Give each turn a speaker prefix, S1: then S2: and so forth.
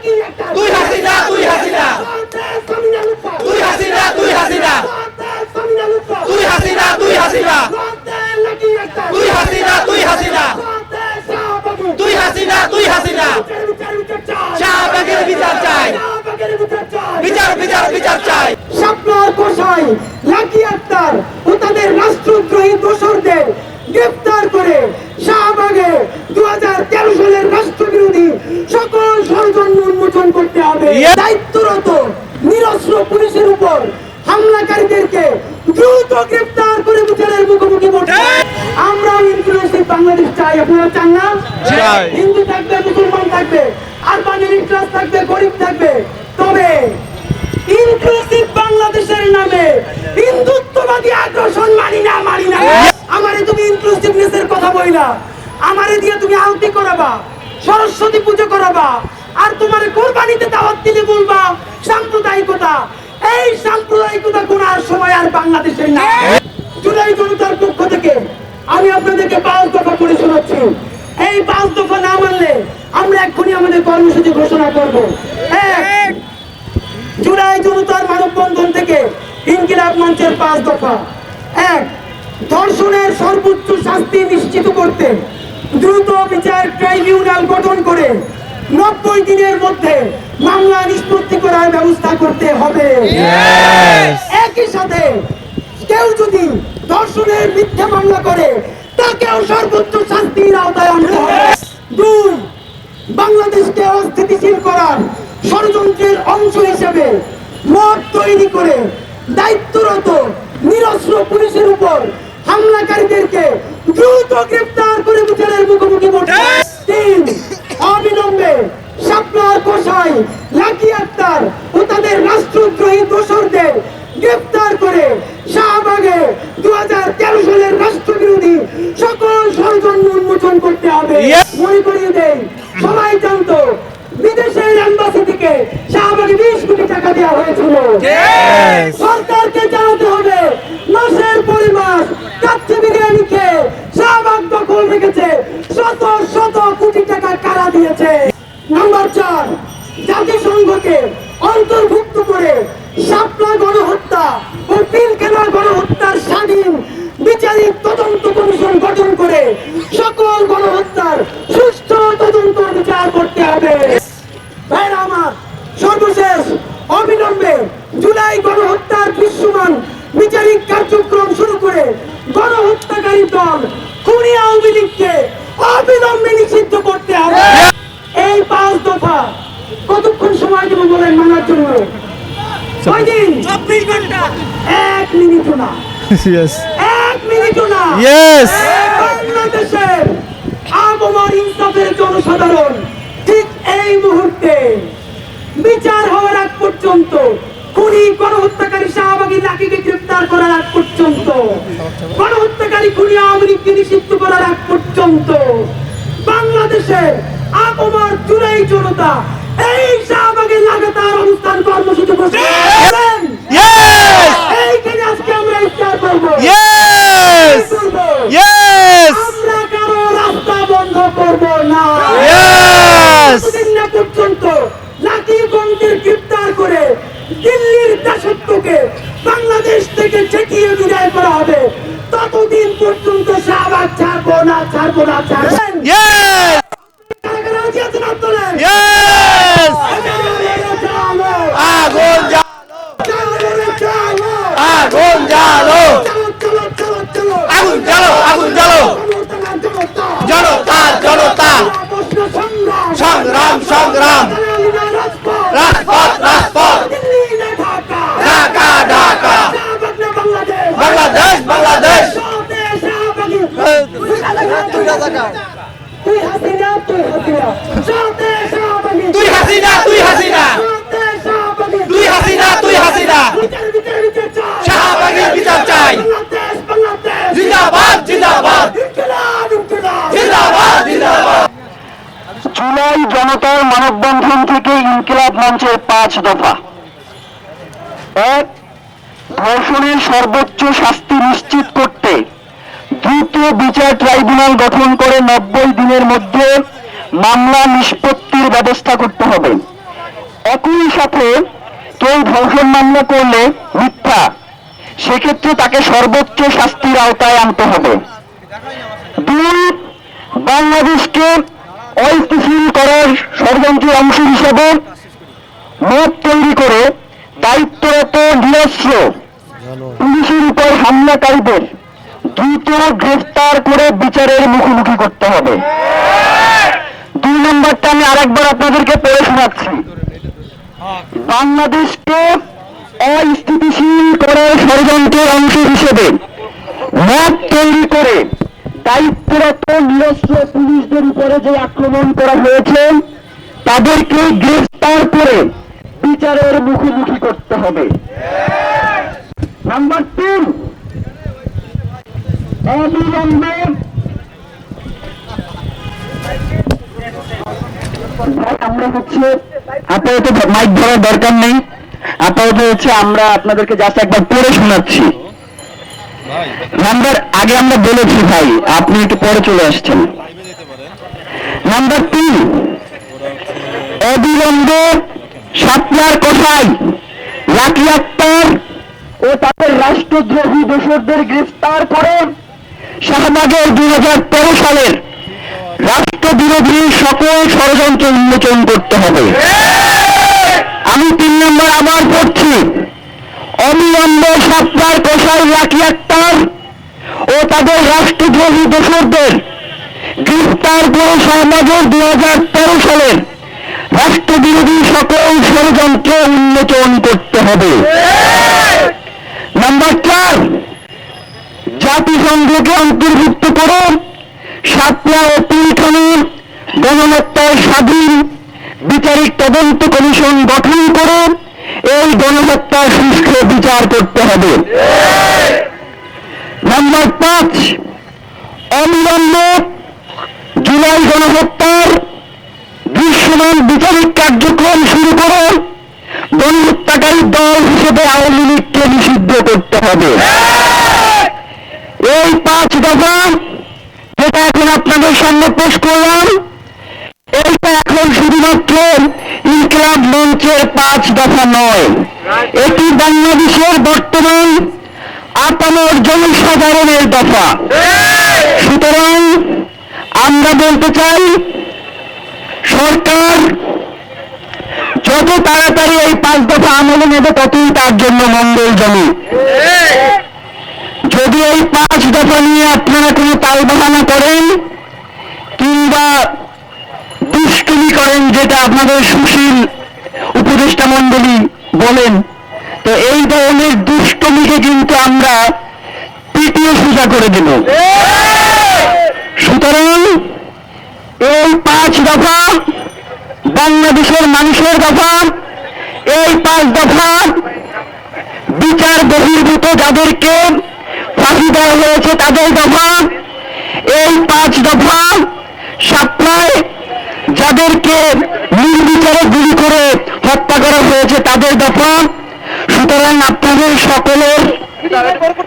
S1: তুই হাসিনা তুই হাসিনা তুই হাসিনা তুই হাসিনা তুই হাসিনা তুই হাসিনা তুই হাসিনা তুই হাসিনা তুই হাসিনা তুই হাসিনা শাহবাগের বিচার চাই বিচার বিচার বিচার চাই
S2: শাপলার কোষাই লাকি আক্তার ও তাদের রাষ্ট্রদ্রোহী দোসরদের গ্রেফতার করে শাহবাগে দু হাজার সালের রাষ্ট্রবিরোধী সকল ষড়যন্ত্র উন্মোচন করতে হবে। দায়িত্বরত নিরস্ত্র পুলিশের উপর হামলাকারীদেরকে দ্রুত গ্রেফতার করে বিচারের মুখোমুখি করতে আমরা ইনক্লুসিভ বাংলাদেশ চাই আপনারা চান না? হিন্দু থাকবে মুসলমান থাকবে আর বাঙালি ক্লাস থাকবে গরিব থাকবে। তবে ইনক্লুসিভ বাংলাদেশের নামে হিন্দুত্ববাদী আগ্রাসন মানি না মানি না। আমারে তুমি ইনক্লুসিভনেসের কথা বইলা। আমারে দিয়ে তুমি আলতি করাবা, সরস্বতী পুজো করাবা, আর তোমার কোরবানিতে দাওয়াত দিলে বলবা, সাম্প্রদায়িকতা। এই সাম্প্রদায়িকতা কোনার সময় আর বাংলাদেশের না জুলাই জনতার পক্ষ থেকে আমি আপনাদেরকে পাঁচ দফা করে শোনাচ্ছি। এই পাঁচ দফা না মানলে আমরা এক্ষুনি আমাদের কর্মসূচি ঘোষণা করব। এক, জুলাই জনতার মানববন্ধন থেকে ইনকিলাব মঞ্চের পাঁচ দফা। এক ধর্ষণের সর্বোচ্চ শাস্তি নিশ্চিত করতে দ্রুত বিচার ট্রাইব্যুনাল গঠন করে নব্বই দিনের মধ্যে মামলা নিষ্পত্তি করার ব্যবস্থা করতে হবে। একই সাথে কেউ যদি ধর্ষণের মিথ্যা মামলা করে তাকেও সর্বোচ্চ শাস্তির আওতায় আনতে হবে। দুই বাংলাদেশকে অস্থিতিশীল করার ষড়যন্ত্রের অংশ হিসেবে মত তৈরি করে দায়িত্বরত নিরস্ত্র পুলিশের উপর দ্রুত গ্রেফতার করে বিচারের মুখোমুখি করতে তিন অবিলম্বে শাপলার কোষাই লাকি আক্তার ও তাদের রাষ্ট্রদ্রোহী দোসরদের গ্রেফতার করে শাহবাগে দু হাজার তেরো সালের রাষ্ট্রবিরোধী সকল ষড়যন্ত্র উন্মোচন করতে হবে
S1: Yes.
S2: মনে করিয়ে দেই সবাই জানতো বিদেশের এম্বাসি থেকে শাহবাগে বিশ কোটি টাকা দেওয়া হয়েছিল
S1: Yes.
S2: সরকারকে জানাতে হবে মাসের পর মাস কাচ্চি বিরিয়ানি খেয়ে শাহবাগ দখল রেখেছে শত শত কোটি টাকা কারা দিয়েছে? নাম্বার চার, জাতিসংঘকে অন্তর্ভুক্ত করে শাপলা গণহত্যা ও পিলকেনা গণহত্যার স্বাধীন বিচারিক তদন্ত কমিশন গঠন করে সকল গণহত্যার বলেন মানার জন্য চব্বিশ ঘণ্টা। এক মিনিটও না। এক মিনিটও না। বাংলাদেশের আবহাওয়ার ইনসাফের জনসাধারণ ঠিক এই মুহূর্তে বিচার হওয়ার আগ পর্যন্ত খুনি গণহত্যাকারী শাহবাগী লাকিকে গ্রেফতার করার আগ পর্যন্ত গণহত্যাকারী খুনি আওয়ামী লীগকে নিষিদ্ধ করার আগ পর্যন্ত বাংলাদেশের আবহাওয়ার জুলাই জনতা লাগাতার অবস্থান কর্মসূচি ঘোষণা এইখানে আজকে আমরা ইফতার করব। আমরা কারও রাস্তা বন্ধ করব না। পর্যন্ত লাকিগঞ্জের গ্রেপ্তার করে দিল্লির দাসত্বকে বাংলাদেশ থেকে ছেটিয়ে বিদায় করা হবে। ততদিন পর্যন্ত শাহবাগ ছাড়বো না ছাড়বো না ছাড়বেন কারা কারা রাজি আছেন হাত তোলেন।
S1: yes
S2: চালো,
S1: আগুন জ্বালো
S2: চালো, চালো।
S1: আগুন জ্বালো
S2: চালো, চালো, চালো, চালো।
S1: আগুন জ্বালো আগুন জ্বালো
S2: জনতা, জনতা।
S1: জনতা জনতা
S2: প্রশ্ন সংগ্রাম
S1: সংগ্রাম সংগ্রাম।
S2: রাজপথ
S1: রাজপথ রাজপথ
S2: দিল্লি না ঢাকা
S1: ঢাকা ঢাকা
S2: শাহবাগ না বাংলাদেশ
S1: বাংলাদেশ বাংলাদেশ
S2: শাহবাগ, শাহবাগ। তুই হাসিনা তুই হাসিনা শাহবাগ, শাহবাগ।
S1: তুই হাসিনা তুই হাসিনা
S2: শাহবাগ, শাহবাগ।
S1: তুই হাসিনা তুই হাসিনা
S2: বিচার, বিচার, বিচার চাই।
S1: শাহবাগের বিচার চাই
S2: বাংলাদেশ, বাংলাদেশ।
S1: জিন্দাবাদ জিন্দাবাদ
S2: ইনকিলাব, ইনকিলাব।
S1: জিন্দাবাদ জিন্দাবাদ
S3: জুলাই জনতার মানববন্ধন থেকে ইনকিলাব মঞ্চের পাঁচ দফা। এক, ধর্ষণের সর্বোচ্চ শাস্তি নিশ্চিত করতে দ্রুত বিচার ট্রাইব্যুনাল গঠন করে নব্বই দিনের মধ্যে মামলা নিষ্পত্তির ব্যবস্থা করতে হবে। একই সাথে কেউ ধর্ষণ মামলা করলে মিথ্যা, সেক্ষেত্রে তাকে সর্বোচ্চ শাস্তির আওতায় আনতে হবে। দুই, বাংলাদেশকে অস্থিতিশীল করার ষড়যন্ত্রের অংশ হিসেবে মত তৈরি করে দায়িত্বরত নিরস্ত্র পুলিশের উপর হামলাকারীদের দ্রুত গ্রেফতার করে বিচারের মুখোমুখি করতে হবে। দুই নম্বরটা আমি আরেকবার আপনাদেরকে পড়ে শোনাচ্ছি। বাংলাদেশকে অস্থিতিশীল করার ষড়যন্ত্রের অংশ হিসেবে মত তৈরি করে দায়িত্বরত নিরস্ত্র পুলিশদের উপরে যে আক্রমণ করা হয়েছে তাদেরকে গ্রেফতার করে বিচারের মুখোমুখি করতে হবে। নাম্বার তিন, অবিলম্বে আমরা হচ্ছে আপাতত মাইক ধরার দরকার নেই। আপাতত হচ্ছে আমরা আপনাদেরকে জাস্ট একবার পড়ে শোনাচ্ছি। নাম্বার, আগে আমরা বলেছি ভাই, আপনি একটু পরে চলে আসছেন। নাম্বার তিন, অবিলম্বে সাতলার কোথায়? লাকি আক্তার ও তাদের রাষ্ট্রদ্রোহী দোষরদের গ্রেফতার করে শাহবাগের দুই সালের রাষ্ট্রবিরোধী সকল ষড়যন্ত্র উন্মোচন করতে হবে। আমি তিন নম্বর আবার পড়ছি। অবিলম্বে সাতটার কোষাই লাকি আক্তার ও তাদের রাষ্ট্রদ্রোহী দোষরদের গ্রেফতার করে সমাজের দুই হাজার তেরো সালের রাষ্ট্রবিরোধী সকল ষড়যন্ত্র উন্মোচন করতে হবে। নাম্বার চার, জাতিসংঘকে অন্তর্ভুক্ত করে সাতলা ও পিলখানের গণহত্যার স্বাধীন বিচারিক তদন্ত কমিশন গঠন করে এই গণহত্যার সুষ্ঠু বিচার করতে হবে। নাম্বার পাঁচ, অবিলম্বে জুলাই গণহত্যার দৃশ্যমান বিচারিক কার্যক্রম শুরু করে গণহত্যাকারী দল হিসেবে আওয়ামী লীগকে নিষিদ্ধ করতে হবে। এই পাঁচ দফা যেটা এখন আপনাদের সামনে পেশ করলাম, এইটা এখন শুধুমাত্র ইনকলাব মঞ্চের পাঁচ দফা নয়। এটি বাংলাদেশের বর্তমান আপামর জনসাধারণের দফা। সুতরাং আমরা বলতে চাই সরকার যত তাড়াতাড়ি এই পাঁচ দফা আমলে নেবে, ততই তার জন্য মঙ্গলজনক যদি এই পাঁচ দফা নিয়ে আপনারা কোনো তালবাহানা করেন কিংবা দুষ্কৃমি করেন, যেটা আপনাদের সুশীল উপদেষ্টা মন্ডলী বলেন, তো এই ধরনের দুষ্টমিকে কিন্তু আমরা তৃতীয় সোজা করে দেব। সুতরাং এই পাঁচ দফা বাংলাদেশের মানুষের দফা, এই পাঁচ দফা বিচার বহির্ভূত যাদেরকে ফাঁসি দেওয়া হয়েছে তাদের দফা, এই পাঁচ দফা সাপ্লায় যাদেরকে নির্বিচারে গুলি করে হত্যা করা হয়েছে তাদের দফা। সুতরাং আপনাদের সকলের